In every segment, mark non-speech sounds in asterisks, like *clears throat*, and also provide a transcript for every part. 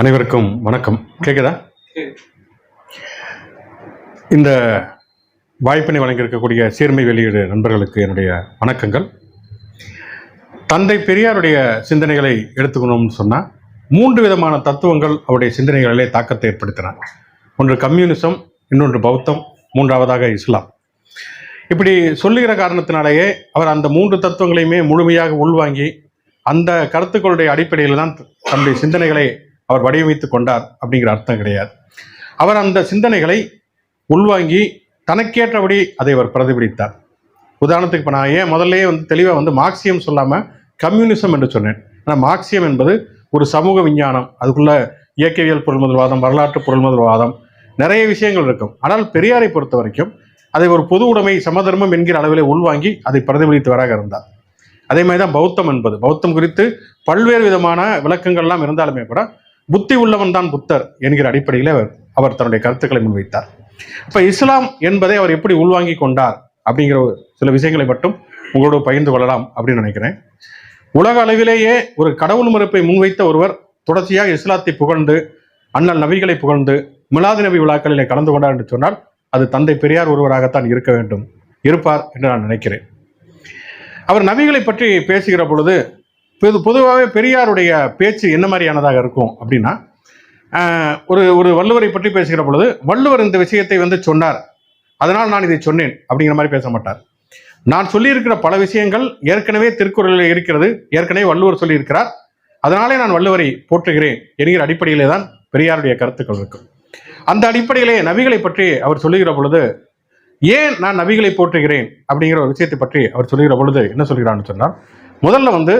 அனைவருக்கும் வணக்கம். கேட்குதா இந்த வாய்ப்பினை வழங்கியிருக்கக்கூடிய சீர்மை வெளியீடு நண்பர்களுக்கு என்னுடைய வணக்கங்கள். தந்தை பெரியாருடைய சிந்தனைகளை எடுத்துக்கணும்னு சொன்னால் மூன்று விதமான தத்துவங்கள் அவருடைய சிந்தனைகளிலே தாக்கத்தை ஏற்படுத்தினார் ஒன்று கம்யூனிசம் இன்னொன்று பௌத்தம் மூன்றாவதாக இஸ்லாம். இப்படி சொல்லுகிற காரணத்தினாலேயே அவர் அந்த மூன்று தத்துவங்களையுமே முழுமையாக உள்வாங்கி அந்த கருத்துக்களுடைய அடிப்படையில் தான் தன்னுடைய சிந்தனைகளை அவர் வடிவமைத்து கொண்டார் அப்படிங்கிற அர்த்தம் கிடையாது. அவர் அந்த சிந்தனைகளை உள்வாங்கி தனக்கேற்றபடி அதை அவர் பிரதிபலித்தார். உதாரணத்துக்கு இப்போ நான் ஏன் முதல்லயே வந்து தெளிவாக வந்து மார்க்சியம் சொல்லாமல் கம்யூனிசம் என்று சொன்னேன். ஆனால் மார்க்சியம் என்பது ஒரு சமூக விஞ்ஞானம். அதுக்குள்ள இயக்கவியல் பொருள்முதல்வாதம் வரலாற்று பொருள்முதல்வாதம் நிறைய விஷயங்கள் இருக்கும். ஆனால் பெரியாரை பொறுத்த வரைக்கும் அதை ஒரு பொது உடைமை சமதர்மம் என்கிற அளவிலே உள்வாங்கி அதை பிரதிபலித்தவராக இருந்தார். அதே மாதிரி தான் பௌத்தம் என்பது. பௌத்தம் குறித்து பல்வேறு விதமான விளக்கங்கள்லாம் இருந்தாலுமே கூட புத்தி உள்ளவன் தான் புத்தர் என்கிற அடிப்படையில் அவர் அவர் தன்னுடைய கருத்துக்களை முன்வைத்தார். இப்போ இஸ்லாம் என்பதை அவர் எப்படி உள்வாங்கி கொண்டார் அப்படிங்கிற ஒரு சில விஷயங்களை மட்டும் உங்களோடு பகிர்ந்து கொள்ளலாம் அப்படின்னு நினைக்கிறேன். உலக அளவிலேயே ஒரு கடவுள் மறுப்பை முன்வைத்த ஒருவர் தொடர்ச்சியாக இஸ்லாத்தை புகழ்ந்து அண்ணல் நபிகளை புகழ்ந்து மிலாது நபி விழாக்களில் கலந்து கொண்டார் என்று சொன்னால் அது தந்தை பெரியார் ஒருவராகத்தான் இருக்க வேண்டும். இருப்பார் என்று நான் நினைக்கிறேன். அவர் நபிகளை பற்றி பேசுகிற பொழுது இது பொதுவாகவே பெரியாருடைய பேச்சு என்ன மாதிரியானதாக இருக்கும் அப்படின்னா ஒரு ஒரு வள்ளுவரை பற்றி பேசுகிற பொழுது வள்ளுவர் இந்த விஷயத்தை வந்து சொன்னார். அதனால் நான் இதை சொன்னேன் அப்படிங்கிற மாதிரி பேச மாட்டார். நான் சொல்லியிருக்கிற பல விஷயங்கள் ஏற்கனவே திருக்குறளில் இருக்கிறது ஏற்கனவே வள்ளுவர் சொல்லியிருக்கிறார். அதனாலே நான் வள்ளுவரை போற்றுகிறேன் என்கிற அடிப்படையிலே தான் பெரியாருடைய கருத்துக்கள் இருக்கும் அந்த அடிப்படையிலே நபிகளை பற்றி அவர் சொல்லுகிற பொழுது ஏன் நான் நபிகளை போற்றுகிறேன் அப்படிங்கிற ஒரு விஷயத்தை பற்றி அவர் சொல்லுகிற பொழுது என்ன சொல்கிறான்னு சொன்னால் முதல்ல வந்து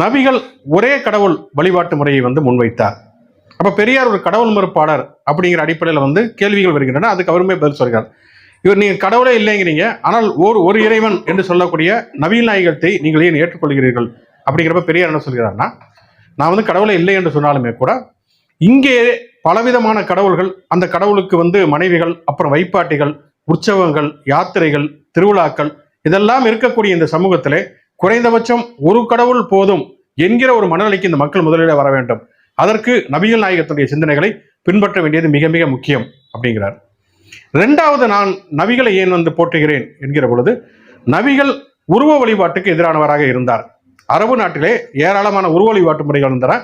நபிகள் ஒரே கடவுள் வழிபாட்டு முறையை வந்து முன்வைத்தார். அப்போ பெரியார் ஒரு கடவுள் மறுப்பாளர் அப்படிங்கிற அடிப்படையில் வந்து கேள்விகள் வருகின்றன. அதுக்கு அவருமே பதில் சொல்கிறார் இவர் நீங்கள் கடவுளே இல்லைங்கிறீங்க. ஆனால் ஒரு ஒரு இறைவன் என்று சொல்லக்கூடிய நவீன நாயகத்தை நீங்கள் ஏன் ஏற்றுக்கொள்கிறீர்கள்? அப்படிங்கிறப்ப பெரியார் என்ன சொல்கிறார்னா நான் வந்து கடவுளே இல்லை என்று சொன்னாலுமே கூட இங்கே பலவிதமான கடவுள்கள் அந்த கடவுளுக்கு வந்து மனைவிகள் அப்புறம் வைப்பாட்டிகள் உற்சவங்கள் யாத்திரைகள் திருவிழாக்கள் இதெல்லாம் இருக்கக்கூடிய இந்த சமூகத்திலே குறைந்தபட்சம் ஒரு கடவுள் போதும் என்கிற ஒரு மனநிலைக்கு இந்த மக்கள் முதலிட வர வேண்டும். அதற்கு நபிகள் நாயகத்துடைய சிந்தனைகளை பின்பற்ற வேண்டியது மிக மிக முக்கியம் அப்படிங்கிறார். ரெண்டாவது நான் நபிகளை ஏன் வந்து போற்றுகிறேன் என்கிற பொழுது நபிகள் உருவ வழிபாட்டுக்கு எதிரானவராக இருந்தார். அரபு நாட்டிலே ஏராளமான உருவ வழிபாட்டு முறைகள் இருந்தன.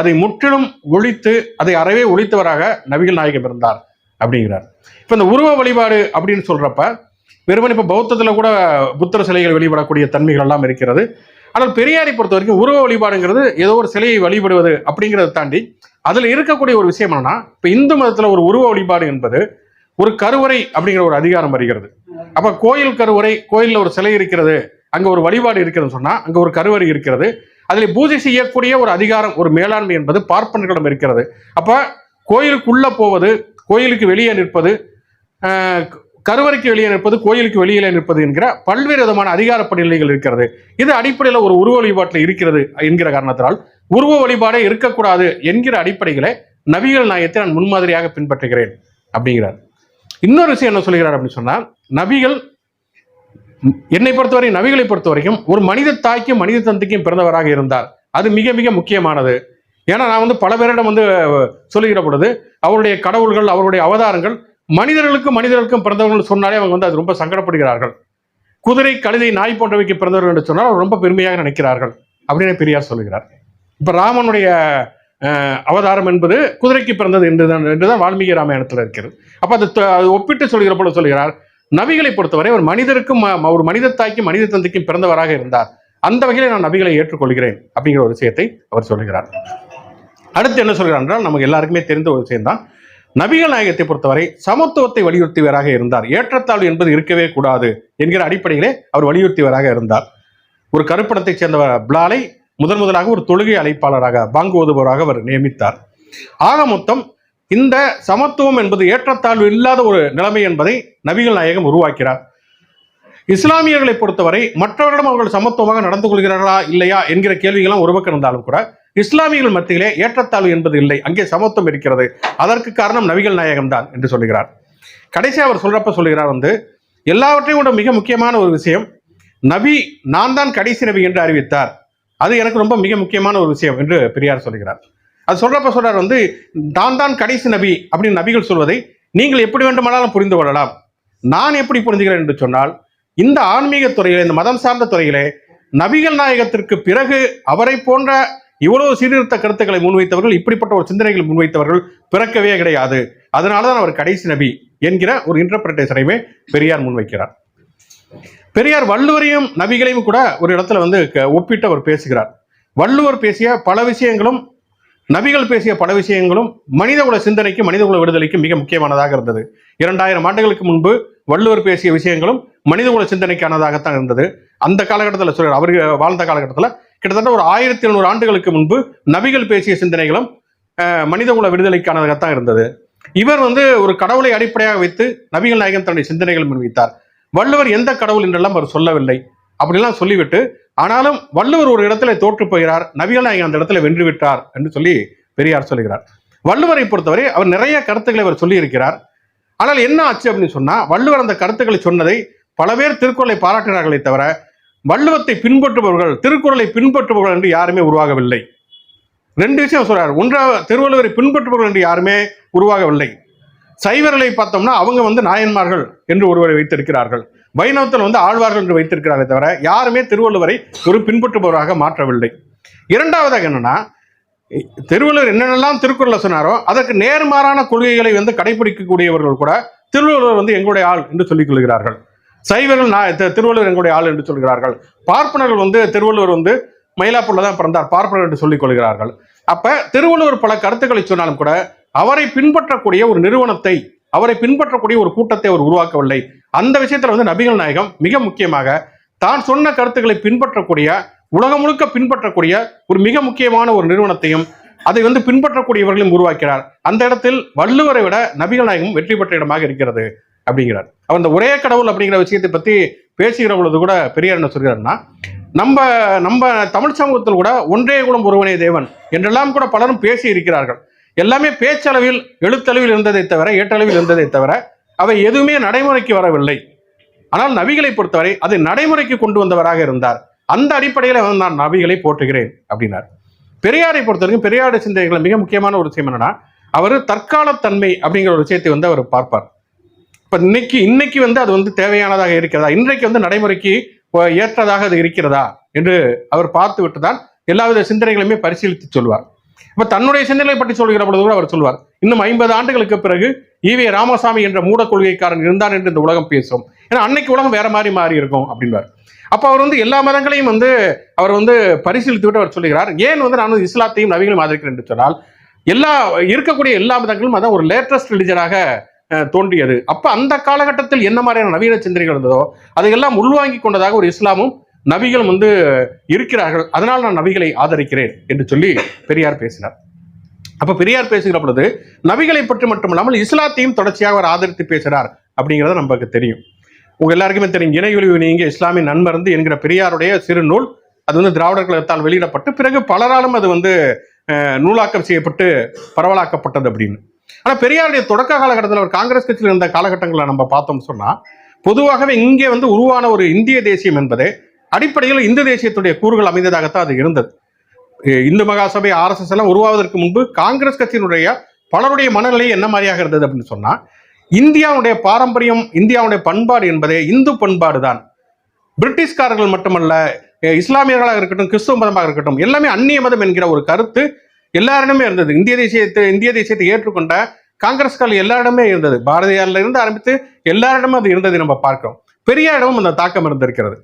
அதை முற்றிலும் ஒழித்து அதை அறவே ஒழித்தவராக நபிகள் நாயகம் இருந்தார் அப்படிங்கிறார். இப்போ இந்த உருவ வழிபாடு அப்படின்னு சொல்றப்ப வெறுமன் இப்போ பௌத்தத்தில் கூட புத்தர் சிலைகள் வெளிப்படக்கூடிய தன்மைகள் எல்லாம் இருக்கிறது. ஆனால் பெரியாரை பொறுத்த வரைக்கும் உருவ வழிபாடுங்கிறது ஏதோ ஒரு சிலையை வழிபடுவது அப்படிங்கிறத தாண்டி அதில் இருக்கக்கூடிய ஒரு விஷயம் என்னன்னா இப்போ இந்து மதத்தில் ஒரு உருவ வழிபாடு என்பது ஒரு கருவறை அப்படிங்கிற ஒரு அதிகாரம் வருகிறது. அப்போ கோயில் கருவறை கோயிலில் ஒரு சிலை இருக்கிறது அங்கே ஒரு வழிபாடு இருக்கிறதுன்னு சொன்னால் அங்கே ஒரு கருவறை இருக்கிறது. அதில் பூஜை செய்யக்கூடிய ஒரு அதிகாரம் ஒரு மேலாண்மை என்பது பார்ப்பனர்களிடம் இருக்கிறது. அப்போ கோயிலுக்குள்ளே போவது கோயிலுக்கு வெளியே நிற்பது கருவறைக்கு வெளியே நிற்பது கோயிலுக்கு வெளியே நிற்பது என்கிற பல்வேறு விதமான அதிகார படிநிலைகள் இருக்கிறது. இது அடிப்படையில் ஒரு உருவ வழிபாட்டில் இருக்கிறது என்கிற காரணத்தினால் உருவ வழிபாடே இருக்கக்கூடாது என்கிற அடிப்படைகளை நபிகள் நாயத்தை நான் முன்மாதிரியாக பின்பற்றுகிறேன் அப்படிங்கிறார். இன்னொரு விஷயம் என்ன சொல்கிறார் அப்படின்னு சொன்னா நபிகள் என்னை பொறுத்தவரை நபிகளை பொறுத்த வரைக்கும் ஒரு மனித தாய்க்கும் மனித தந்தைக்கும் பிறந்தவராக இருந்தார் அது மிக மிக முக்கியமானது. ஏன்னா நான் வந்து பல பேரிடம் வந்து சொல்லுகிற பொழுது அவருடைய கடவுள்கள் அவருடைய அவதாரங்கள் மனிதர்களுக்கும் மனிதர்களுக்கும் பிறந்தவர்கள் சொன்னாலே அவங்க வந்து அது ரொம்ப சங்கடப்படுகிறார்கள். குதிரை கழுதை நாய் போன்றவைக்கு பிறந்தவர்கள் என்று சொன்னால் அவர் ரொம்ப பெருமையாக நினைக்கிறார்கள் அப்படின்னு பெரியார் சொல்லுகிறார். இப்ப ராமனுடைய அஹ், அவதாரம் என்பது குதிரைக்கு பிறந்தது என்றுதான் என்றுதான் வால்மீகி ராமாயணத்தில் இருக்கிறது. அப்போ அது ஒப்பிட்டு சொல்கிற போல சொல்கிறார் நபிகளை பொறுத்தவரை ஒரு மனிதருக்கும் ம- ஒரு மனித தாய்க்கும் மனித தந்தைக்கும் பிறந்தவராக இருந்தார். அந்த வகையில் நான் நபிகளை ஏற்றுக்கொள்கிறேன் அப்படிங்கிற ஒரு விஷயத்தை அவர் சொல்லுகிறார் அடுத்து என்ன சொல்கிறார் என்றால் நமக்கு எல்லாருக்குமே தெரிந்த ஒரு விஷயம்தான். நபிகள் நாயகத்தை பொறுத்தவரை சமத்துவத்தை வலியுறுத்தியவராக இருந்தார். ஏற்றத்தாழ்வு என்பது இருக்கவே கூடாது என்கிற அடிப்படையிலே அவர் வலியுறுத்தியவராக இருந்தார். ஒரு கருப்பணத்தைச் சேர்ந்தவர் பிளாலை முதன் முதலாக ஒரு தொழுகை அழைப்பாளராக பாங்கு ஓதுபவராக அவர் நியமித்தார். ஆக மொத்தம் இந்த சமத்துவம் என்பது ஏற்றத்தாழ்வு இல்லாத ஒரு நிலைமை என்பதை நபிகள் நாயகம் உருவாக்கிறார். இஸ்லாமியர்களை பொறுத்தவரை மற்றவர்களிடம் அவர்கள் சமத்துவமாக நடந்து கொள்கிறார்களா இல்லையா என்கிற கேள்விகள்லாம் ஒரு பக்கம் இருந்தாலும் கூட இஸ்லாமியர்கள் மத்தியிலே ஏற்றத்தாழ்வு என்பது இல்லை. அங்கே சமத்துவம் இருக்கிறது. அதற்கு காரணம் நபிகள் நாயகம் தான் என்று சொல்லுகிறார். கடைசி அவர் சொல்றப்ப சொல்லுகிறார் வந்து எல்லாவற்றையும் கூட மிக முக்கியமான ஒரு விஷயம் நபி நான் தான் கடைசி நபி என்று அறிவித்தார். அது எனக்கு ரொம்ப மிக முக்கியமான ஒரு விஷயம் என்று பெரியார் சொல்கிறார் அது சொல்றப்ப சொல்றார் வந்து நான் தான் கடைசி நபி அப்படின்னு நபிகள் சொல்வதை நீங்கள் எப்படி வேண்டுமானாலும் புரிந்து கொள்ளலாம். நான் எப்படி புரிஞ்சுகிறேன் என்று சொன்னால் இந்த ஆன்மீக துறையிலே இந்த மதம் சார்ந்த துறையிலே நபிகள் நாயகத்திற்கு பிறகு அவரை போன்ற இவ்வளவு சீர்திருத்த கருத்துக்களை முன்வைத்தவர்கள் இப்படிப்பட்ட ஒரு சிந்தனைகளை முன்வைத்தவர்கள் பிறக்கவே கிடையாது. அதனாலதான் அவர் கடைசி நபி என்கிற ஒரு இன்டர்பிரேஷனையுமே பெரியார் முன்வைக்கிறார். பெரியார் வள்ளுவரையும் நபிகளையும் கூட ஒரு இடத்துல வந்து க- ஒப்பிட்டு அவர் பேசுகிறார். வள்ளுவர் பேசிய பல விஷயங்களும் நபிகள் பேசிய பல விஷயங்களும் மனிதகுல சிந்தனைக்கு மனிதகுல விடுதலைக்கு மிக முக்கியமானதாக இருந்தது. இரண்டாயிரம் ஆண்டுகளுக்கு முன்பு வள்ளுவர் பேசிய விஷயங்களும் மனிதகுல சிந்தனைக்கானதாகத்தான் இருந்தது. அந்த காலகட்டத்தில் சொல்றார் அவர் வாழ்ந்த காலகட்டத்தில் கிட்டத்தட்ட ஒரு ஆயிரத்தி எழுநூறு ஆண்டுகளுக்கு முன்பு நபிகள் பேசிய சிந்தனைகளும் மனிதகுல விடுதலைக்கானதாகத்தான் இருந்தது. இவர் வந்து ஒரு கடவுளை அடிப்படையாக வைத்து நபிகள் நாயகன் தன்னுடைய சிந்தனைகள் முன்வைத்தார். வள்ளுவர் எந்த கடவுள் என்றெல்லாம் அவர் சொல்லவில்லை. அப்படிலாம் சொல்லிவிட்டு ஆனாலும் வள்ளுவர் ஒரு இடத்துல தோற்று போகிறார் நபிகள் நாயகன் அந்த இடத்துல வென்று விட்டார் என்று சொல்லி பெரியார் சொல்லுகிறார் வள்ளுவரை பொறுத்தவரை அவர் நிறைய கருத்துக்களை அவர் சொல்லியிருக்கிறார். ஆனால் என்ன ஆச்சு அப்படின்னு சொன்னா வள்ளுவர் அந்த கருத்துக்களை சொன்னதை பல பேர் திருக்குறளை பாராட்டினார்களே தவிர வள்ளுவத்தை பின்பற்றுபவர்கள் திருக்குறளை பின்பற்றுபவர்கள் என்று யாருமே உருவாகவில்லை. ரெண்டு விஷயம் சொல்றாரு. ஒன்றாவது திருவள்ளுவரை பின்பற்றுபவர்கள் என்று யாருமே உருவாகவில்லை. சைவர்களை பார்த்தோம்னா அவங்க வந்து நாயன்மார்கள் என்று ஒருவரை வைத்திருக்கிறார்கள். வைணவத்தில் வந்து ஆழ்வார்கள் என்று வைத்திருக்கிறார்களே தவிர யாருமே திருவள்ளுவரை ஒரு பின்பற்றுபவராக மாற்றவில்லை. இரண்டாவதாக என்னன்னா திருவள்ளுவர் என்னென்னலாம் திருக்குறளை சொன்னாரோ அதற்கு நேர்மாறான கொள்கைகளை வந்து கடைபிடிக்கக்கூடியவர்கள் கூட திருவள்ளுவர் வந்து எங்களுடைய ஆள் என்று சொல்லிக் கொள்கிறார்கள். சைவர்கள் நான் திருவள்ளுவர் எங்களுடைய ஆள் என்று சொல்கிறார்கள். பார்ப்பனர்கள் வந்து திருவள்ளுவர் வந்து மயிலாப்பூர்ல தான் பிறந்தார். பார்ப்பனர் என்று சொல்லிக் கொள்கிறார்கள். அப்ப திருவள்ளுவர் பல கருத்துக்களை சொன்னாலும் கூட அவரை பின்பற்றக்கூடிய ஒரு நிறுவனத்தை அவரை பின்பற்றக்கூடிய ஒரு கூட்டத்தை அவர் உருவாக்கவில்லை. அந்த விஷயத்துல வந்து நபிகள் நாயகம் மிக முக்கியமாக தான் சொன்ன கருத்துக்களை பின்பற்றக்கூடிய உலகம் முழுக்க பின்பற்றக்கூடிய ஒரு மிக முக்கியமான ஒரு நிறுவனத்தையும் அதை வந்து பின்பற்றக்கூடியவர்களையும் உருவாக்கிறார் அந்த இடத்தில் வள்ளுவரை விட நபிகள் நாயகம் வெற்றி பெற்ற இடமாக இருக்கிறது. அப்படிங்கிறார். அவர் அந்த ஒரே கடவுள் அப்படிங்கிற விஷயத்தை பத்தி பேசுகிற பொழுது கூட பெரியார் என்ன சொல்கிறாருன்னா நம்ம நம்ம தமிழ் சமூகத்தில் கூட ஒன்றே குலம் ஒருவனே தேவன் என்றெல்லாம் கூட பலரும் பேசி இருக்கிறார்கள். எல்லாமே பேச்சளவில் எழுத்தளவில் இருந்ததை தவிர ஏற்றளவில் இருந்ததை தவிர அவை எதுவுமே நடைமுறைக்கு வரவில்லை. ஆனால் நபிகளை பொறுத்தவரை அது நடைமுறைக்கு கொண்டு வந்தவராக இருந்தார். அந்த அடிப்படையில் நான் நபிகளை போற்றுகிறேன் அப்படின்னார். பெரியாரை பொறுத்தவரைக்கும் பெரியாருடைய சிந்தனைகளை மிக முக்கியமான ஒரு விஷயம் என்னன்னா அவர் தற்காலத்தன்மை அப்படிங்கிற ஒரு விஷயத்தை வந்து அவர் பார்ப்பார். இப்ப இன்னைக்கு இன்னைக்கு வந்து அது வந்து தேவையானதாக இருக்கிறதா? இன்றைக்கு வந்து நடைமுறைக்கு ஏற்றதாக அது இருக்கிறதா? என்று அவர் பார்த்து விட்டு தான் எல்லாவித சிந்தனைகளையுமே பரிசீலித்து சொல்வார். இப்ப தன்னுடைய சிந்தனை பற்றி சொல்கிற பொழுது கூட அவர் சொல்வார். இன்னும் ஐம்பது ஆண்டுகளுக்கு பிறகு ஈவே ராமசாமி என்ற மூட கொள்கைக்காரன் இருந்தான் என்று இந்த உலகம் பேசும். ஏன்னா அன்னைக்கு உலகம் வேற மாதிரி மாறி இருக்கும் அப்படின்பார். அப்ப அவர் வந்து எல்லா மதங்களையும் வந்து அவர் வந்து பரிசீலித்து விட்டு அவர் சொல்லுகிறார். ஏன் வந்து நான் வந்து இஸ்லாத்தையும் நவிகளையும் ஆதரிக்கிறேன் என்று சொன்னால் எல்லா இருக்கக்கூடிய எல்லா மதங்களும் அதான் ஒரு லேட்டஸ்ட் ரிலிஜனாக தோன்றியது. அப்ப அந்த காலகட்டத்தில் என்ன மாதிரியான நவீன சிந்தனைகள் இருந்ததோ அதையெல்லாம் உள்வாங்கி கொண்டதாக ஒரு இஸ்லாமும் நபிகள் வந்து இருக்கிறார்கள். அதனால் நான் நபிகளை ஆதரிக்கிறேன் என்று சொல்லி பெரியார் பேசினார். அப்ப பெரியார் பேசுகிற பொழுது நபிகளை பற்றி மட்டுமல்லாமல் இஸ்லாத்தையும் தொடர்ச்சியாக அவர் ஆதரித்து பேசுகிறார் அப்படிங்கிறது நமக்கு தெரியும். உங்க எல்லாருக்குமே தெரியும் இணையொலிவு நீங்க இஸ்லாமின் நண்பருந்து என்கிற பெரியாருடைய சிறு நூல் அது வந்து திராவிடர் கழகத்தால் வெளியிடப்பட்டு பிறகு பலராலும் அது வந்து நூலாக்கம் செய்யப்பட்டு பரவலாக்கப்பட்டது அப்படின்னு. ஆனா பெரியாருடைய தொடக்க காலகட்டத்தில் அவர் காங்கிரஸ் கட்சியில் இருந்த காலகட்டங்களை நம்ம பார்த்தோம் சொன்னா பொதுவாகவே இங்கே வந்து உருவான ஒரு இந்திய தேசியம் என்பது அடிப்படையில் இந்து தேசியத்துடைய கூறுகள் அமைந்ததாகத்தான் அது இருந்தது. இந்து மகாசபை ஆர்எஸ்எஸ் எல்லாம் உருவாவதற்கு முன்பு காங்கிரஸ் கட்சியினுடைய பலருடைய மனநிலை என்ன மாதிரியாக இருந்தது அப்படின்னு சொன்னா இந்தியாவுடைய பாரம்பரியம் இந்தியாவுடைய பண்பாடு என்பதே இந்து பண்பாடு தான் பிரிட்டிஷ்காரர்கள் மட்டுமல்ல இஸ்லாமியர்களாக இருக்கட்டும் கிறிஸ்துவ மதமாக இருக்கட்டும் எல்லாமே அந்நிய மதம் என்கிற ஒரு கருத்து எல்லாரிடமே இருந்தது. இந்திய தேசியத்தை இந்திய தேசியத்தை ஏற்றுக்கொண்ட காங்கிரஸ்காரர்கள் எல்லாரிடமே இருந்தது. பாரதியாரில் இருந்து ஆரம்பித்து எல்லாரிடமும் அது இருந்ததை நம்ம பார்க்கிறோம். பெரியாரிடமும் அந்த தாக்கம் இருந்திருக்கிறது.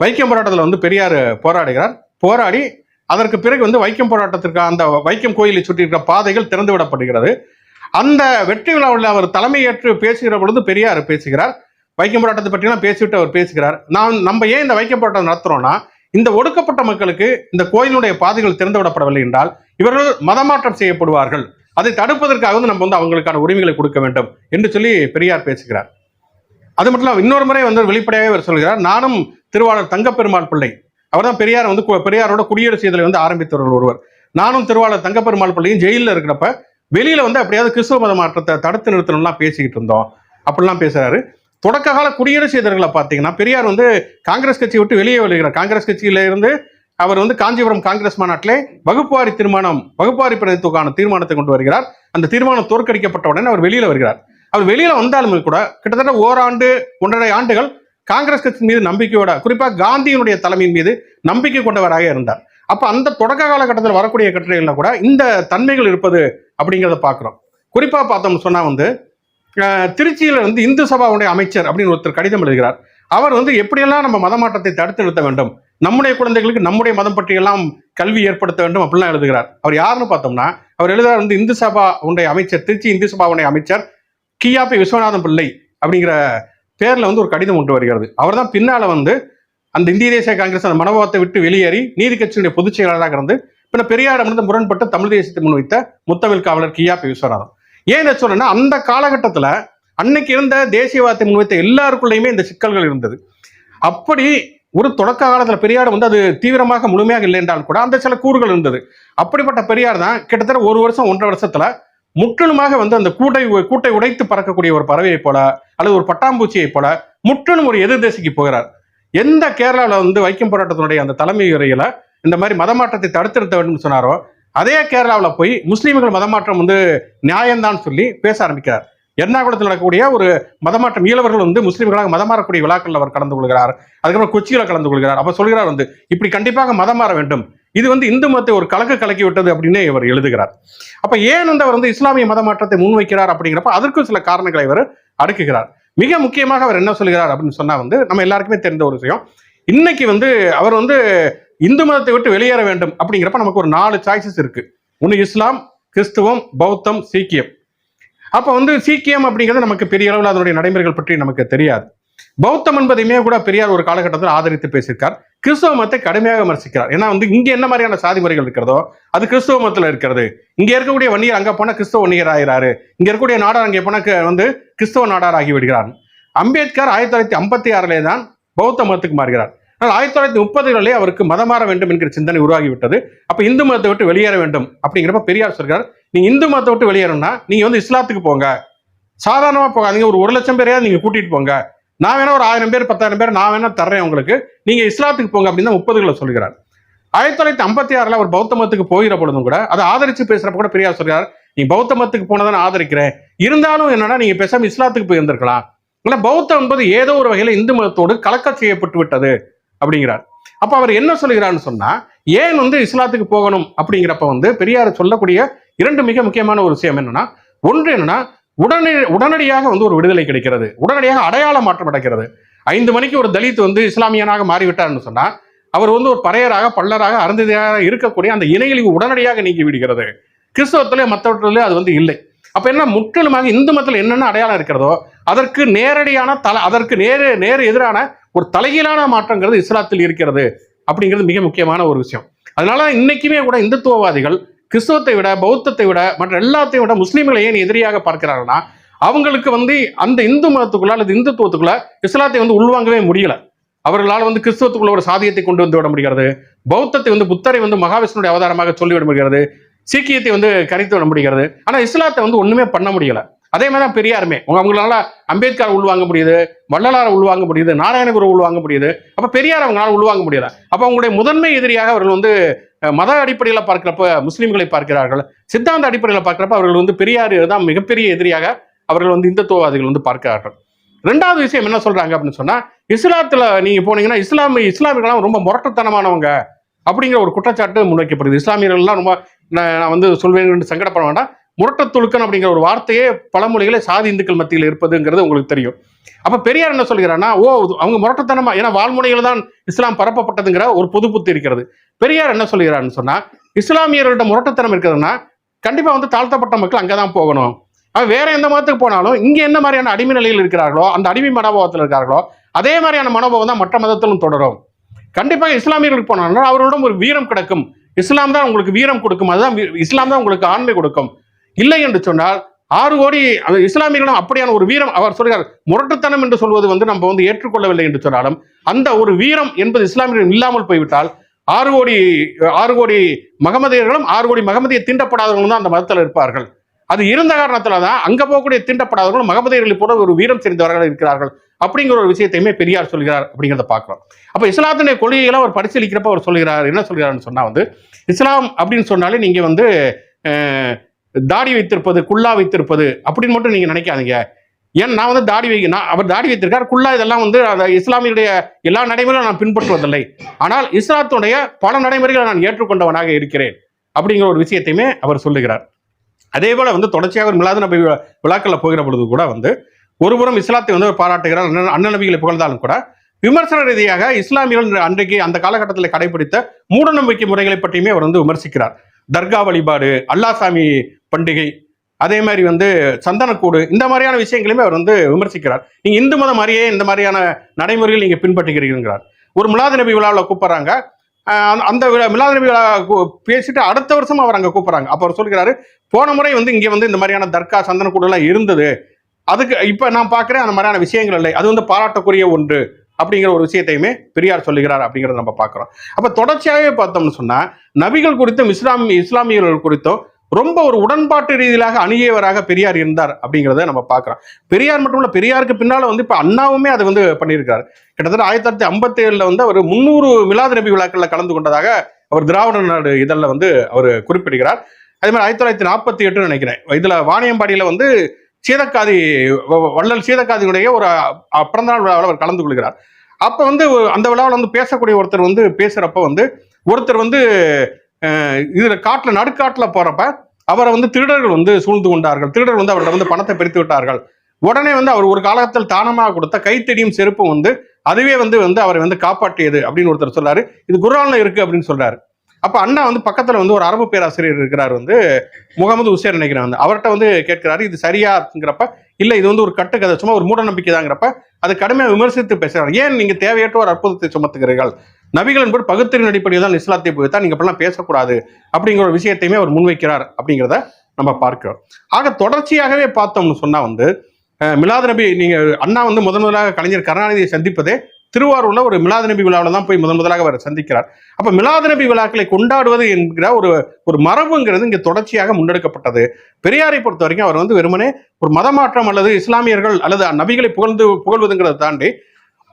வைக்கம் போராட்டத்தில் வந்து பெரியார் போராடுகிறார். போராடி அதற்கு பிறகு வந்து வைக்கம் போராட்டத்திற்கு அந்த வைக்கம் கோயிலை சுற்றி இருக்கிற பாதைகள் திறந்து விடப்படுகிறது. அந்த வெற்றி விழாவில் அவர் தலைமையேற்று பேசுகிற பொழுது பெரியார் பேசுகிறார். வைக்கம் போராட்டத்தை பற்றிலாம் பேசிவிட்டு அவர் பேசுகிறார். நான் நம்ம ஏன் இந்த வைக்கம் போராட்டம் நடத்துகிறோம்னா இந்த ஒடுக்கப்பட்ட மக்களுக்கு இந்த கோயிலுடைய பாதைகள் திறந்து விடப்படவில்லை என்றால் இவர்கள் மதமாற்றம் செய்யப்படுவார்கள். அதை தடுப்பதற்காக வந்து நம்ம வந்து அவங்களுக்கான உரிமைகளை கொடுக்க வேண்டும் என்று சொல்லி பெரியார் பேசுகிறார். அது மட்டும் இல்லாமல் இன்னொரு முறை வந்து வெளிப்படையாகவே அவர் சொல்கிறார் நானும் திருவாளர் தங்கப்பெருமாள் பிள்ளை. அவர் தான் பெரியார் வந்து பெரியாரோட குடியரசு இதழை வந்து ஆரம்பித்தவர்கள் ஒருவர். நானும் திருவாளர் தங்கப்பெருமாள் பிள்ளையும் ஜெயிலில் இருக்கிறப்ப வெளியில வந்து அப்படியாவது கிறிஸ்துவ மத மாற்றத்தை தடுத்து நிறுத்தணும்லாம் பேசிக்கிட்டு இருந்தோம். அப்படிலாம் பேசுறாரு. தொடக்க கால குடியரசு எதிர்களை பார்த்தீங்கன்னா பெரியார் வந்து காங்கிரஸ் கட்சியை விட்டு வெளியே வருகிறார். காங்கிரஸ் கட்சியில இருந்து அவர் வந்து காஞ்சிபுரம் காங்கிரஸ் மாநாட்டிலே வகுப்புவாரி தீர்மானம் வகுப்புவாரி பிரதித்துவக்கான தீர்மானத்தை கொண்டு வருகிறார். அந்த தீர்மானம் தோற்கடிக்கப்பட்ட உடனே அவர் வெளியில வருகிறார். அவர் வெளியில வந்தாலுமே கூட கிட்டத்தட்ட ஓராண்டு ஒன்றரை ஆண்டுகள் காங்கிரஸ் கட்சி மீது நம்பிக்கையோட குறிப்பாக காந்தியினுடைய தலைமையின் மீது நம்பிக்கை கொண்டவராக இருந்தார். அப்ப அந்த தொடக்க காலகட்டத்தில் வரக்கூடிய கட்டுரைகள்ல கூட இந்த தன்மைகள் இருப்பது அப்படிங்கிறத பார்க்குறோம். குறிப்பா பார்த்தோம்னு சொன்னா வந்து திருச்சியில் திருச்சியில வந்து இந்து சபாவுடைய அமைச்சர் அப்படின்னு ஒருத்தர் கடிதம் எழுதுகிறார். அவர் வந்து எப்படியெல்லாம் நம்ம மதமாற்றத்தை தடுத்து நிறுத்த வேண்டும் நம்முடைய குழந்தைகளுக்கு நம்முடைய மதம் பற்றியெல்லாம் கல்வி ஏற்படுத்த வேண்டும் அப்படிலாம் எழுதுகிறார். அவர் யாருன்னு பார்த்தோம்னா அவர் எழுதுறார் வந்து இந்து சபா உடைய அமைச்சர் திருச்சி இந்து சபாவுடைய அமைச்சர் கியாபி விஸ்வநாதன் பிள்ளை அப்படிங்கிற பேரில் வந்து ஒரு கடிதம் கொண்டு வருகிறது. அவர் தான் பின்னால் வந்து அந்த இந்திய தேசிய காங்கிரஸ் அந்த மனோபாவத்தை விட்டு வெளியேறி நீதி கட்சியினுடைய பொதுச் செயலாளராக இருந்து பின்ன பெரியாரிடமிருந்து முரண்பட்டு தமிழ் தேசியத்தை முன்வைத்த முத்தமிழ் காவலர் கியாபி விஸ்வநாதன். ஏன் சொல்றேன்னா அந்த காலகட்டத்தில் அன்னைக்கு இருந்த தேசியவாதத்தை முன்வைத்த எல்லாருக்குள்ளேயுமே இந்த சிக்கல்கள் இருந்தது. அப்படி ஒரு தொடக்க காலத்தில் பெரியார் வந்து அது தீவிரமாக முழுமையாக இல்லை என்றால் கூட அந்த சில கூறுகள் இருந்தது. அப்படிப்பட்ட பெரியார் தான் கிட்டத்தட்ட ஒரு வருஷம் ஒன்றரை வருஷத்துல முற்றிலுமாக வந்து அந்த கூட்டை கூட்டை உடைத்து பறக்கக்கூடிய ஒரு பறவையைப் போல அல்லது ஒரு பட்டாம்பூச்சியைப் போல முற்றிலும் ஒரு எதிர் தேசிக்கு போகிறார். எந்த கேரளாவில் வந்து வைக்கம் போராட்டத்தினுடைய அந்த தலைமை உரையில இந்த மாதிரி மதமாற்றத்தை தடுத்து வேண்டும் சொன்னாரோ அதே கேரளாவில் போய் முஸ்லீம்கள் மதமாற்றம் வந்து நியாயம்தான் சொல்லி பேச ஆரம்பிக்கிறார். எர்ணாகுளத்தில் நடக்கக்கூடிய ஒரு மதமாற்றம். ஈழவர்கள் வந்து முஸ்லீம்களாக மதம் மாறக்கூடிய விழாக்களில் அவர் கலந்து கொள்கிறார். அதுக்கப்புறம் கொச்சியில் கலந்து கொள்கிறார். அப்போ சொல்கிறார் வந்து இப்படி கண்டிப்பாக மதம் மாற வேண்டும். இது வந்து இந்து மதத்தை ஒரு கலக்கு கலக்கி விட்டது அப்படின்னு இவர் எழுதுகிறார். அப்போ ஏன் வந்து அவர் வந்து இஸ்லாமிய மத மாற்றத்தை முன்வைக்கிறார் அப்படிங்கிறப்ப அதற்கும் சில காரணங்களை அவர் அடுக்குகிறார். மிக முக்கியமாக அவர் என்ன சொல்கிறார் அப்படின்னு சொன்னால் வந்து நம்ம எல்லாருக்குமே தெரிந்த ஒரு விஷயம். இன்னைக்கு வந்து அவர் வந்து இந்து மதத்தை விட்டு வெளியேற வேண்டும் அப்படிங்கிறப்ப நமக்கு ஒரு நாலு சாய்ஸஸ் இருக்கு. ஒன்று இஸ்லாம் கிறிஸ்துவம் பௌத்தம் சீக்கியம். அப்போ வந்து சீக்கியம் அப்படிங்கிறது நமக்கு பெரிய அளவில் அதனுடைய நடைமுறைகள் பற்றி நமக்கு தெரியாது. பௌத்தம் என்பதையுமே கூட பெரியார் ஒரு காலகட்டத்தில் ஆதரித்து பேசியிருக்கார். கிறிஸ்தவ மதத்தை கடுமையாக விமர்சிக்கிறார். ஏன்னா வந்து இங்கே என்ன மாதிரியான சாதி முறைகள் இருக்கிறதோ அது கிறிஸ்தவ மதத்தில் இருக்கிறது. இங்கே இருக்கக்கூடிய வன்னியர் அங்கே போனால் கிறிஸ்தவ வன்னியர் ஆகிறாரு. இங்கே இருக்கக்கூடிய நாடார் அங்கே போனால் வந்து கிறிஸ்தவ நாடார் ஆகிவிடுகிறார் அம்பேத்கர் ஆயிரத்தி தொள்ளாயிரத்தி ஐம்பத்தி ஆறிலே தான் பௌத்த மதத்துக்கு மாறுகிறார். ஆனால் ஆயிரத்தி தொள்ளாயிரத்தி முப்பதுகளிலே அவருக்கு மதம் மாற வேண்டும் என்கிற சிந்தனை உருவாகிவிட்டது. அப்போ இந்து மதத்தை விட்டு வெளியேற வேண்டும் அப்படிங்கிறப்ப பெரியார் சொல்கிறார் நீங்க இந்து மதத்தை விட்டு வெளியேறணும்னா நீங்க வந்து இஸ்லாத்துக்கு போங்க. சாதாரணமா போகாதீங்க. ஒரு ஒரு லட்சம் பேரையாவது நீங்க கூட்டிட்டு போங்க. நான் வேணா ஒரு ஆயிரம் பேர் பத்தாயிரம் பேர் நான் வேணா தர்றேன் உங்களுக்கு. நீங்க இஸ்லாத்துக்கு போங்க அப்படின்னு தான் முப்பதுகளை சொல்கிறார் ஆயிரத்தி தொள்ளாயிரத்தி ஐம்பத்தி ஆறுல அவர் பௌத்த மதத்துக்கு போகிற பொழுதும் கூட அதை ஆதரிச்சு பேசுறப்ப கூட பெரியார் சொல்கிறார் நீ பௌத்த மதத்துக்கு போனதை நான் ஆதரிக்கிறேன். இருந்தாலும் என்னன்னா நீங்க பேசாம இஸ்லாத்துக்கு போயிருந்திருக்கலாம் ஆனா பௌத்தம் என்பது ஏதோ ஒரு வகையில இந்து மதத்தோடு கலக்க செய்யப்பட்டு விட்டது. அப்படிங்கிறார். அப்ப அவர் என்ன சொல்கிறார்னு சொன்னா ஏன் வந்து இஸ்லாத்துக்கு போகணும்? அப்படிங்கிறப்ப வந்து பெரியார் சொல்லக்கூடிய இரண்டு மிக முக்கியமான ஒரு விஷயம் என்னன்னா ஒன்று என்னன்னா உடனே உடனடியாக வந்து ஒரு விடுதலை கிடைக்கிறது. உடனடியாக அடையாள மாற்றம் நடக்கிறது. ஐந்து மணிக்கு ஒரு தலித் வந்து இஸ்லாமியனாக மாறிவிட்டார்னு சொன்னா அவர் வந்து ஒரு பறையராக பல்லராக அருந்ததியாக இருக்கக்கூடிய அந்த இணையிலிவு உடனடியாக நீங்கி விடுகிறது. கிறிஸ்தவத்திலே மற்றவற்றிலே அது வந்து இல்லை. அப்ப என்ன முற்றிலுமாக இந்து மதத்தில் என்னென்ன அடையாளம் இருக்கிறதோ அதற்கு நேரடியான தல அதற்கு நேரு நேர் எதிரான ஒரு தலைகீழான மாற்றங்கிறது இஸ்லாத்தில் இருக்கிறது அப்படிங்கிறது மிக முக்கியமான ஒரு விஷயம். அதனால இன்னைக்குமே கூட இந்துத்துவவாதிகள் கிறிஸ்தவத்தை விட பௌத்தத்தை விட மற்ற எல்லாத்தையும் விட முஸ்லீம்களை ஏன் எதிரியாக பார்க்கிறாங்கன்னா அவங்களுக்கு வந்து அந்த இந்து மதத்துக்குள்ள அல்லது இந்துத்துவத்துக்குள்ள இஸ்லாத்தை வந்து உள்வாங்கவே முடியல. அவர்களால் வந்து கிறிஸ்தவத்துக்குள்ள ஒரு சாதியத்தை கொண்டு வந்து விட முடிகிறது. பௌத்தத்தை வந்து புத்தரை வந்து மகாவிஷ்ணுடைய அவதாரமாக சொல்லிவிட முடிகிறது. சீக்கியத்தை வந்து கரைத்து விட முடிகிறது. ஆனா இஸ்லாத்தை வந்து ஒண்ணுமே பண்ண முடியலை. அதே மாதிரி தான் பெரியாருமே. உங்க அவங்களால அம்பேத்கர் உள்வாங்க முடியுது வள்ளலாரை உள்வாங்க முடியுது நாராயணகுரு உள்வாங்க முடியுது. அப்ப பெரியார் அவங்களால உள்வாங்க முடியல. அப்ப அவங்களுடைய முதன்மை எதிரியாக அவர்கள் வந்து மத அடிப்படையில் பார்க்கிறப்ப முஸ்லீம்களை பார்க்கிறார்கள். சித்தாந்த அடிப்படையில் பார்க்கிறப்ப அவர்கள் வந்து பெரியார் தான் மிகப்பெரிய எதிரியாக அவர்கள் வந்து இந்துத்துவவாதிகள் வந்து பார்க்கிறார்கள். ரெண்டாவது விஷயம் என்ன சொல்றாங்க அப்படின்னு சொன்னா இஸ்லாத்துல நீங்க போனீங்கன்னா இஸ்லாமிய இஸ்லாமியர்கள்லாம் ரொம்ப முரட்டுத்தனமானவங்க அப்படிங்கிற ஒரு குற்றச்சாட்டு முன்வைக்கப்படுது. இஸ்லாமியர்கள்லாம் ரொம்ப நான் நான் வந்து சொல்வேன் என்று சங்கடப்பட வேண்டாம். முரட்டத்துழுக்கன் அப்படிங்கிற ஒரு வார்த்தையே பழமொழிகளை சாதி இந்துக்கள் மத்தியில் இருப்பதுங்கிறது உங்களுக்கு தெரியும். அப்ப பெரியார் என்ன சொல்கிறான்னா ஓ அவங்க முரட்டத்தனமா ஏன்னா வால்முனையில் தான் இஸ்லாம் பரப்பப்பட்டதுங்கிற ஒரு பொது புத்தி இருக்கிறது. பெரியார் என்ன சொல்கிறாருன்னு சொன்னா இஸ்லாமியர்களோட முரட்டத்தனம் இருக்கிறதுனா கண்டிப்பா வந்து தாழ்த்தப்பட்ட மக்கள் அங்கே தான் போகணும். அவன் வேற எந்த மதத்துக்கு போனாலும் இங்க என்ன மாதிரியான அடிமை நிலையில் இருக்கிறார்களோ அந்த அடிமை மனோபாவத்தில் இருக்கிறார்களோ அதே மாதிரியான மனோபாவம் தான் மற்ற மதத்திலும் தொடரும். கண்டிப்பாக இஸ்லாமியர்களுக்கு போனாலும் அவர்களிடம் ஒரு வீரம் கிடக்கும். இஸ்லாம் தான் உங்களுக்கு வீரம் கொடுக்கும். அதுதான் வீ- இஸ்லாம் தான் உங்களுக்கு ஆண்மை கொடுக்கும். இல்லை என்று சொன்னால் ஆறு கோடி அந்த இஸ்லாமியர்களும் அப்படியான ஒரு வீரம் அவர் சொல்கிறார் முரட்டுத்தனம் என்று சொல்வது வந்து நம்ம வந்து ஏற்றுக்கொள்ளவில்லை என்று சொன்னாலும் அந்த ஒரு வீரம் என்பது இஸ்லாமியர்கள் இல்லாமல் போய்விட்டால் ஆறு கோடி ஆறு கோடி மகமதியர்களும் ஆறு கோடி மகமதியை தீண்டப்படாதவர்களும் தான் அந்த மதத்தில் இருப்பார்கள். அது இருந்த காரணத்துல தான் அங்க போகக்கூடிய தீண்டப்படாதவர்களும் மகமதியர்களை போல ஒரு வீரம் தெரிந்தவர்கள் இருக்கிறார்கள். அப்படிங்கிற ஒரு விஷயத்தையுமே பெரியார் சொல்கிறார் அப்படிங்கிறத பார்க்குறோம். அப்ப இஸ்லாத்தினுடைய கொள்கைகளை அவர் பரிசீலிக்கிறப்ப அவர் சொல்கிறார் என்ன சொல்கிறார்னு சொன்னா வந்து இஸ்லாம் அப்படின்னு சொன்னாலே நீங்க வந்து தாடி வைத்திருப்பது குல்லா வைத்திருப்பது அப்படின்னு மட்டும் நீங்க நினைக்காதீங்க. ஏன் நான் வந்து தாடி வை நான் அவர் தாடி வைத்திருக்கார் குல்லா இதெல்லாம் வந்து அந்த இஸ்லாமியுடைய எல்லா நடைமுறையும் நான் பின்பற்றுவதில்லை. ஆனால் இஸ்லாத்துடைய பல நடைமுறைகளை நான் ஏற்றுக்கொண்டவனாக இருக்கிறேன் அப்படிங்கிற ஒரு விஷயத்தையுமே அவர் சொல்லுகிறார். அதே போல வந்து தொடர்ச்சியாக ஒரு மிலாது நபி விழாக்கள்ல போகிற பொழுது கூட வந்து ஒருபுறம் இஸ்லாத்தை வந்து பாராட்டுகிறார் அண்ணன் நபிகளை புகழ்ந்தாலும் கூட விமர்சன ரீதியாக இஸ்லாமியர்கள் அன்றைக்கு அந்த காலகட்டத்தில் கடைபிடித்த மூடநம்பிக்கை முறைகளை பற்றியுமே அவர் வந்து விமர்சிக்கிறார். தர்கா வழிபாடு அல்லாசாமி பண்டிகை அதே மாதிரி வந்து சந்தனக்கூடு இந்த மாதிரியான விஷயங்களையுமே அவர் வந்து விமர்சிக்கிறார். நீங்க இந்து மதம் மாதிரியே இந்த மாதிரியான நடைமுறைகள் நீங்க பின்பற்றுகிறீங்கிறார் ஒரு முலாது நபி விழாவில் கூப்பிட்றாங்க. அந்த- அந்த மிலாது நபி விழா பேசிட்டு அடுத்த வருஷம் அவர் அங்கே கூப்பிட்றாங்க. அப்போ அவர் சொல்கிறாரு போன முறை வந்து இங்கே வந்து இந்த மாதிரியான தர்கா சந்தனக்கூடலாம் இருந்தது. அதுக்கு இப்போ நான் பார்க்குறேன் அந்த மாதிரியான விஷயங்கள் இல்லை. அது வந்து பாராட்டக்குரிய ஒன்று அப்படிங்கிற ஒரு விஷயத்தையுமே பெரியார் சொல்லுகிறார் அப்படிங்கிறத நம்ம பார்க்குறோம் அப்போ தொடர்ச்சியாகவே பார்த்தோம்னு சொன்னால் நபிகள் குறித்தும் இஸ்லாம் இஸ்லாமியர்கள் குறித்தும் ரொம்ப ஒரு உடன்பாட்டு ரீதியிலாக அணுகியவராக பெரியார் இருந்தார் அப்படிங்கிறத நம்ம பார்க்குறோம். பெரியார் மட்டும் இல்லை பெரியாருக்கு பின்னால் வந்து இப்போ அண்ணாவுமே அதை வந்து பண்ணியிருக்காரு. கிட்டத்தட்ட ஆயிரத்தி தொள்ளாயிரத்தி ஐம்பத்தி வந்து அவர் முந்நூறு மிலாது நபி விழாக்களில் கலந்து கொண்டதாக அவர் திராவிட நாடு இதழில் வந்து அவர் குறிப்பிடுகிறார். அதே மாதிரி ஆயிரத்தி தொள்ளாயிரத்தி நாற்பத்தி எட்டுன்னு நினைக்கிறேன். இதில் வாணியம்பாடியில் வந்து சீதக்காதி வள்ளல் சீதக்காதியுடைய ஒரு பிறந்தநாள் விழாவில் அவர் கலந்து கொள்கிறார். அப்போ வந்து அந்த விழாவில் வந்து பேசக்கூடிய ஒருத்தர் வந்து பேசுகிறப்ப வந்து ஒருத்தர் வந்து இதில் காட்டில் நடுக்காட்டில் போகிறப்ப அவரை வந்து திருடர்கள் வந்து சூழ்ந்து கொண்டார்கள். திருடர்கள் வந்து அவர்கிட்ட வந்து பணத்தை பிரித்து விட்டார்கள். உடனே வந்து அவர் ஒரு காலத்தில் தானமாக கொடுத்த கைத்தடியும் செருப்பும் வந்து அதுவே வந்து வந்து அவரை வந்து காப்பாற்றியது அப்படின்னு ஒருத்தர் சொல்றாரு இது குர்ஆன்ல இருக்கு அப்படின்னு சொல்றாரு. அப்ப அண்ணா வந்து பக்கத்துல வந்து ஒரு அரபு பேராசிரியர் இருக்கிறார் வந்து முகமது உசேர் நினைக்கிறேன் வந்து. அவர்கிட்ட வந்து கேட்கிறாரு இது சரியாங்கிறப்ப இல்ல இது வந்து ஒரு கட்டுக்கதை சும்மா ஒரு மூட நம்பிக்கை தாங்கிறப்ப அதை கடுமையாக விமர்சித்து பேசுறாரு. ஏன் நீங்க தேவையற்ற ஒரு அற்புதத்தை சுமத்துகிறீர்கள்? நபிகள் என்பது பகுத்தறிவின் அடிப்படையில் தான் இஸ்லாத்தை போய்த்தா நீங்க இப்பெல்லாம் பேசக்கூடாது அப்படிங்கிற ஒரு விஷயத்தையுமே அவர் முன்வைக்கிறார் அப்படிங்கிறத நம்ம பார்க்கிறோம். ஆக தொடர்ச்சியாகவே பார்த்தோம்னு சொன்னால் வந்து மிலாது நபி நீங்கள் அண்ணா வந்து முதன் முதலாக கலைஞர் கருணாநிதியை சந்திப்பதே திருவாரூரில் ஒரு மிலாது நபி விழாவில் தான் போய் முதன் முதலாக அவர் சந்திக்கிறார். அப்போ மிலாது நபி விழாக்களை கொண்டாடுவது என்கிற ஒரு ஒரு மரபுங்கிறது இங்கே தொடர்ச்சியாக முன்னெடுக்கப்பட்டது. பெரியாரை பொறுத்த வரைக்கும் அவர் வந்து வெறுமனே ஒரு மதமாற்றம் அல்லது இஸ்லாமியர்கள் அல்லது நபிகளை புகழ்ந்து புகழ்வதுங்கிறத தாண்டி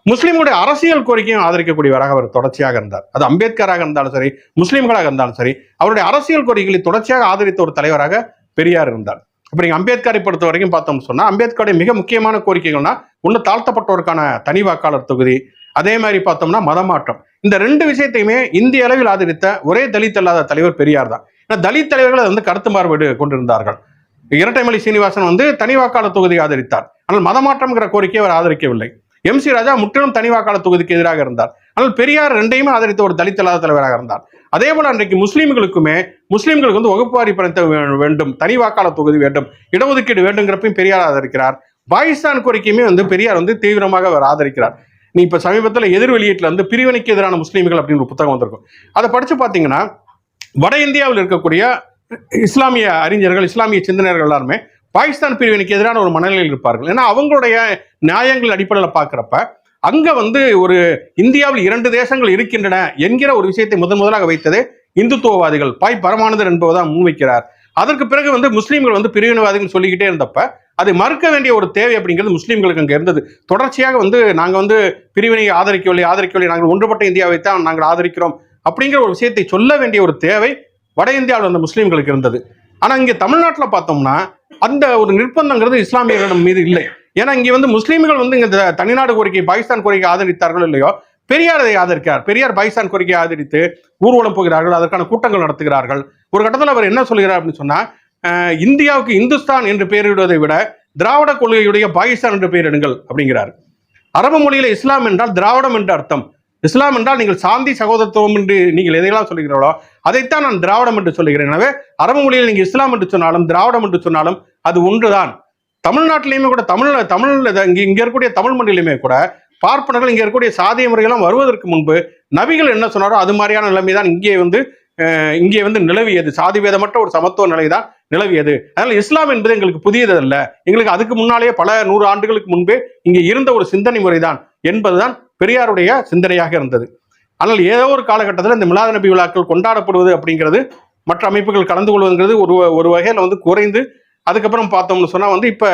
முஸ்லீம்களுடைய அரசியல் கோரிக்கையும் ஆதரிக்கக்கூடியவராக அவர் தொடர்ச்சியாக இருந்தார். அது அம்பேத்கராக இருந்தாலும் சரி முஸ்லீம்களாக இருந்தாலும் சரி அவருடைய அரசியல் கோரிக்கைகளை தொடர்ச்சியாக ஆதரித்த ஒரு தலைவராக பெரியார் இருந்தார். இப்ப நீங்க அம்பேத்கரை பொறுத்த வரைக்கும் பார்த்தோம்னு சொன்னா அம்பேத்கருடைய மிக முக்கியமான கோரிக்கைகள்னா ஒன்று தாழ்த்தப்பட்டோருக்கான தனி வாக்காளர் தொகுதி அதே மாதிரி பார்த்தோம்னா மதமாற்றம். இந்த ரெண்டு விஷயத்தையுமே இந்திய அளவில் ஆதரித்த ஒரே தலித் அல்லாத தலைவர் பெரியார் தான். ஏன்னா தலித் தலைவர்கள் வந்து கருத்து மாறுபாடு கொண்டிருந்தார்கள். இரட்டைமலை சீனிவாசன் வந்து தனி வாக்காளர் தொகுதியை ஆதரித்தார். ஆனால் மதமாற்றம்ங்கிற கோரிக்கையை அவர் ஆதரிக்கவில்லை. எம் சி ராஜா முற்றிலும் தனி வாக்காளர் தொகுதிக்கு எதிராக இருந்தார். ஆனால் பெரியார் ரெண்டையுமே ஆதரித்த ஒரு தலித் அல்லாத தலைவராக இருந்தார். அதே போல அன்றைக்கு முஸ்லீம்களுக்குமே முஸ்லீம்களுக்கு வந்து வகுப்பாரி பணத்தை வேண்டும். தனி வாக்காளர் தொகுதி வேண்டும். இடஒதுக்கீடு வேண்டுங்கிறப்பையும் பெரியார் ஆதரிக்கிறார். பாகிஸ்தான் கோரிக்கையுமே வந்து பெரியார் வந்து தீவிரமாக அவர் ஆதரிக்கிறார். நீ இப்ப சமீபத்தில் எதிர் வெளியீட்டில் வந்து பிரிவினைக்கு எதிரான முஸ்லீம்கள் அப்படின்னு ஒரு புத்தகம் வந்திருக்கும். அதை படிச்சு பார்த்தீங்கன்னா வட இந்தியாவில் இருக்கக்கூடிய இஸ்லாமிய அறிஞர்கள் இஸ்லாமிய சிந்தனையர்கள் எல்லாருமே பாகிஸ்தான் பிரிவினைக்கு எதிரான ஒரு மனநிலையில் இருப்பார்கள். ஏன்னா அவங்களுடைய நியாயங்கள் அடிப்படையில் பார்க்குறப்ப அங்கே வந்து ஒரு இந்தியாவில் இரண்டு தேசங்கள் இருக்கின்றன என்கிற ஒரு விஷயத்தை முதன் முதலாக வைத்ததே இந்துத்துவவாதிகள் பாய் பரமானந்தர் என்பதுதான் முன்வைக்கிறார் அதற்கு பிறகு வந்து முஸ்லீம்கள் வந்து பிரிவினவாதிகள் சொல்லிக்கிட்டே இருந்தப்ப அதை மறுக்க வேண்டிய ஒரு தேவை அப்படிங்கிறது முஸ்லீம்களுக்கு அங்கே இருந்தது. தொடர்ச்சியாக வந்து நாங்கள் வந்து பிரிவினையை ஆதரிக்கவில்லை ஆதரிக்கவில்லை நாங்கள் ஒன்றுபட்ட இந்தியாவை தான் நாங்கள் ஆதரிக்கிறோம் அப்படிங்கிற ஒரு விஷயத்தை சொல்ல வேண்டிய ஒரு தேவை வட இந்தியாவில் இருந்த முஸ்லீம்களுக்கு இருந்தது. ஆனால் இங்கே தமிழ்நாட்டில் பார்த்தோம்னா அந்த ஒரு நிர்பந்தங்கிறது இஸ்லாமியர்களிடம் மீது இல்லை. ஏன்னா இங்கே வந்து முஸ்லீம்கள் வந்து இங்கே தனிநாடு கோரிக்கை பாகிஸ்தான் கோரிக்கை ஆதரித்தார்கள் இல்லையோ பெரியார் அதை ஆதரிக்கிறார். பெரியார் பாகிஸ்தான் கோரிக்கையை ஆதரித்து ஊர்வலம் போகிறார்கள் அதற்கான கூட்டங்கள் நடத்துகிறார்கள். ஒரு கட்டத்தில் அவர் என்ன சொல்கிறார் அப்படின்னு சொன்னா இந்தியாவுக்கு இந்துஸ்தான் என்று பெயரிடுவதை விட திராவிட கொள்கையுடைய பாகிஸ்தான் என்று பெயரிடுங்கள் அப்படிங்கிறார். அரபு மொழியில இஸ்லாம் என்றால் திராவிடம் என்று அர்த்தம். இஸ்லாம் என்றால் நீங்கள் சாந்தி சகோதரத்துவம் என்று நீங்கள் எதையெல்லாம் சொல்கிறீர்களோ அதைத்தான் நான் திராவிடம் என்று சொல்லுகிறேன். எனவே அரபு மொழியில் நீங்கள் இஸ்லாம் என்று சொன்னாலும் திராவிடம் என்று சொன்னாலும் அது ஒன்றுதான். தமிழ்நாட்டிலையுமே கூட தமிழ் தமிழ் இங்கே இங்கே இருக்கக்கூடிய தமிழ் மண்ணிலுமே கூட பார்ப்பனர்கள் இங்கே இருக்கக்கூடிய சாதிய முறைகள்லாம் வருவதற்கு முன்பு நபிகள் என்ன சொன்னாரோ அது மாதிரியான நிலைமை தான் இங்கே வந்து இங்கே வந்து நிலவியது. சாதி வேதமற்ற ஒரு சமத்துவ நிலை தான் நிலவியது. அதனால் இஸ்லாம் என்பது எங்களுக்கு புதியது அல்ல எங்களுக்கு அதுக்கு முன்னாலேயே பல நூறு ஆண்டுகளுக்கு முன்பே இங்கே இருந்த ஒரு சிந்தனை முறைதான் என்பதுதான் பெரியாருடைய சிந்தனையாக இருந்தது. ஆனால் ஏதோ ஒரு காலகட்டத்தில் இந்த மிலாத நபி விழாக்கள் கொண்டாடப்படுவது அப்படிங்கிறது மற்ற அமைப்புகள் கலந்து கொள்வதுங்கிறது ஒரு ஒரு வகையில் வந்து குறைந்து அதுக்கப்புறம் பார்த்தோம்னு சொன்னால் வந்து இப்போ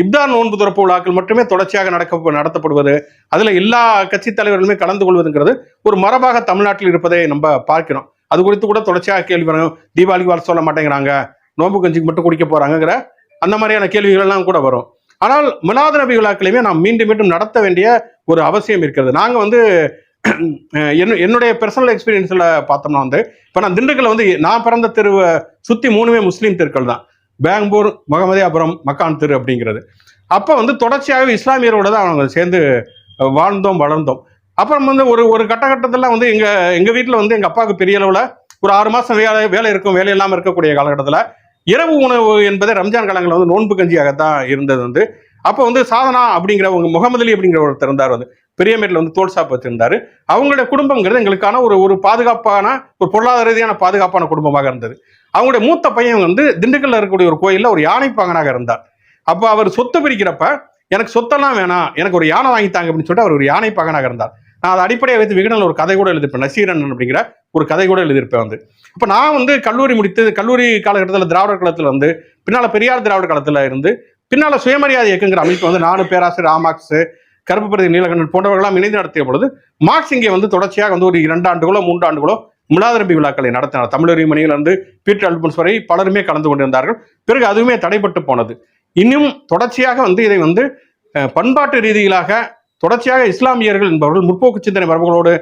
இப்தார் நோன்பு துறப்பு விழாக்கள் மட்டுமே தொடர்ச்சியாக நடக்க நடத்தப்படுவது அதில் எல்லா கட்சி தலைவர்களுமே கலந்து கொள்வதுங்கிறது ஒரு மரபாக தமிழ்நாட்டில் இருப்பதை நம்ம பார்க்கிறோம். அது குறித்து கூட தொடர்ச்சியாக கேள்வி வரும். தீபாவளிக்கு வர சொல்ல மாட்டேங்கிறாங்க. நோன்பு கஞ்சிக்கு மட்டும் குடிக்க போகிறாங்கிற அந்த மாதிரியான கேள்விகள்லாம் கூட வரும். ஆனால் மிலாது நபி விழாக்களையுமே நாம் மீண்டும் மீண்டும் நடத்த வேண்டிய ஒரு அவசியம் இருக்கிறது. நாங்கள் வந்து *clears throat* என்னுடைய பர்சனல் எக்ஸ்பீரியன்ஸில் பார்த்தோம்னா வந்து இப்போ நான் திண்டுக்கல்ல வந்து நான் பிறந்த தெருவை சுற்றி மூணுமே முஸ்லீம் தெருக்கள் தான் பெங்களூர் முகமதியாபுரம் மக்கான் தெரு அப்படிங்கிறது. அப்போ வந்து தொடர்ச்சியாகவே இஸ்லாமியரோட தான் அவங்க சேர்ந்து வாழ்ந்தோம் வளர்ந்தோம். அப்புறம் வந்து ஒரு ஒரு கட்டகட்டத்தில் வந்து எங்கள் எங்கள் வீட்டில் வந்து எங்கள் அப்பாவுக்கு பெரிய அளவில் ஒரு ஆறு மாதம் வேலை வேலை இருக்கும் வேலை இல்லாமல் இருக்கக்கூடிய காலகட்டத்தில் இரவு உணவு என்பது ரம்ஜான் காலங்களில் வந்து நோன்பு கஞ்சியாகத்தான் இருந்தது வந்து. அப்போ வந்து சாதனா அப்படிங்கிறவங்க முகமது அலி அப்படிங்கிற ஒருத்தர் இருந்தார் வந்து. பெரியமேட்டில் வந்து தோல் ஷாப் வச்சிருந்தாரு. அவங்களுடைய குடும்பங்கிறது எங்களுக்கான ஒரு ஒரு பாதுகாப்பான ஒரு பொருளாதார ரீதியான பாதுகாப்பான குடும்பமாக இருந்தது. அவங்களுடைய மூத்த பையன் வந்து திண்டுக்கல்ல இருக்கக்கூடிய ஒரு கோயிலில் ஒரு யானை பாகனாக இருந்தார். அப்போ அவர் சொத்து பிரிக்கிறப்ப எனக்கு சொத்தெல்லாம் வேணாம். எனக்கு ஒரு யானை வாங்கித்தாங்க அப்படின்னு சொல்லிட்டு அவர் ஒரு யானை பாகனாக இருந்தார். நான் அதை அடிப்படையாக வைத்து விகடனில் ஒரு கதை கூட எழுதிப்பேன் நசீரன் அப்படிங்கிற ஒரு கதை கூட எழுதியிருப்பேன் வந்து. அப்போ நான் வந்து கல்லூரி முடித்து கல்லூரி காலகட்டத்தில் திராவிடர் காலத்தில் வந்து பின்னால் பெரியார் திராவிட காலத்தில் இருந்து பின்னால் சுயமரியாதை இயக்கங்கிற அமைப்பு வந்து நானு பேராசிரியர் ராமாக்ஸ் கருப்பு பிரதி நீலகண்டன் போன்றவர்களாம் இணைந்து நடத்திய பொழுது மார்க்ஸ் இங்கே வந்து தொடர்ச்சியாக வந்து ஒரு இரண்டு ஆண்டுகளோ மூன்று ஆண்டுகளோ முலாதரம்பி விழாக்களை நடத்தினார். தமிழறி மணியிலிருந்து பீட்டர் அல்பன்ஸ் வரை பலருமே கலந்து கொண்டிருந்தார்கள். பிறகு அதுவுமே தடைப்பட்டு போனது. இன்னும் தொடர்ச்சியாக வந்து இதை வந்து பண்பாட்டு ரீதியிலாக தொடர்ச்சியாக இஸ்லாமியர்கள் என்பவர்கள் முற்போக்கு சிந்தனை மரபுகளோடு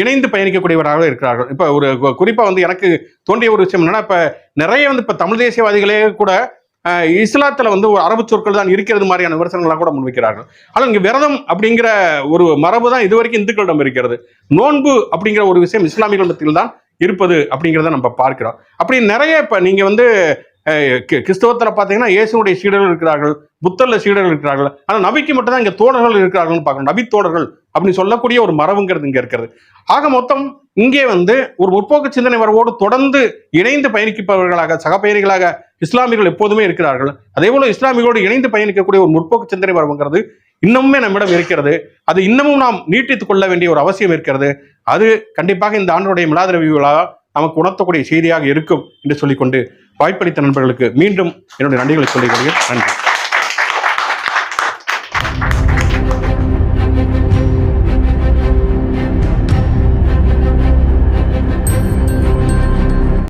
இணைந்து பயணிக்கக்கூடியவராக இருக்கிறார்கள். இப்போ ஒரு குறிப்பாக வந்து எனக்கு தோன்றிய ஒரு விஷயம் என்னன்னா இப்போ நிறைய வந்து இப்போ தமிழ் தேசியவாதிகளே கூட இஸ்லாத்தில் வந்து ஒரு அரபு சொற்கள் தான் இருக்கிறது மாதிரியான விமர்சனங்களாக கூட முன்வைக்கிறார்கள். ஆனால் இங்கே விரதம் அப்படிங்கிற ஒரு மரபு தான் இதுவரைக்கும் இந்துக்களிடம் இருக்கிறது. நோன்பு அப்படிங்கிற ஒரு விஷயம் இஸ்லாமியர்கள் மத்தியில் தான் இருப்பது அப்படிங்கிறத நம்ம பார்க்கிறோம். அப்படி நிறைய இப்போ நீங்கள் வந்து கிறிஸ்தவத்தில் பார்த்தீங்கன்னா கிறிஸ்தவத்துல இயேசுனுடைய சீடர்கள் இருக்கிறார்கள் புத்தரில் சீடர்கள் இருக்கிறார்கள். ஆனால் நபிக்கு மட்டும் தான் இங்க தோழர்கள் இருக்கிறார்கள்னு பார்க்கணும் நபி தோழர்கள் அப்படின்னு சொல்லக்கூடிய ஒரு மரபுங்கிறது இங்க இருக்கிறது. ஆக மொத்தம் இங்கே வந்து ஒரு முற்போக்கு சிந்தனை வரவோடு தொடர்ந்து இணைந்து பயணிப்பவர்களாக சகப்பயணிகளாக இஸ்லாமியர்கள் எப்போதுமே இருக்கிறார்கள். அதே போல இஸ்லாமியர்களோடு இணைந்து பயணிக்கக்கூடிய ஒரு முற்போக்கு சிந்தனை வரவுங்கிறது இன்னமுமே நம்மிடம் இருக்கிறது. அது இன்னமும் நாம் நீட்டித்துக் கொள்ள வேண்டிய ஒரு அவசியம் இருக்கிறது. அது கண்டிப்பாக இந்த ஆண்டுடைய மிலாதிரவி விழா நமக்கு உணர்த்தக்கூடிய செய்தியாக இருக்கும் என்று சொல்லிக்கொண்டு வாய்ப்பளித்த நண்பர்களுக்கு மீண்டும் என்னுடைய நன்றிகளை சொல்லிக்கொள்கிறேன் நன்றி.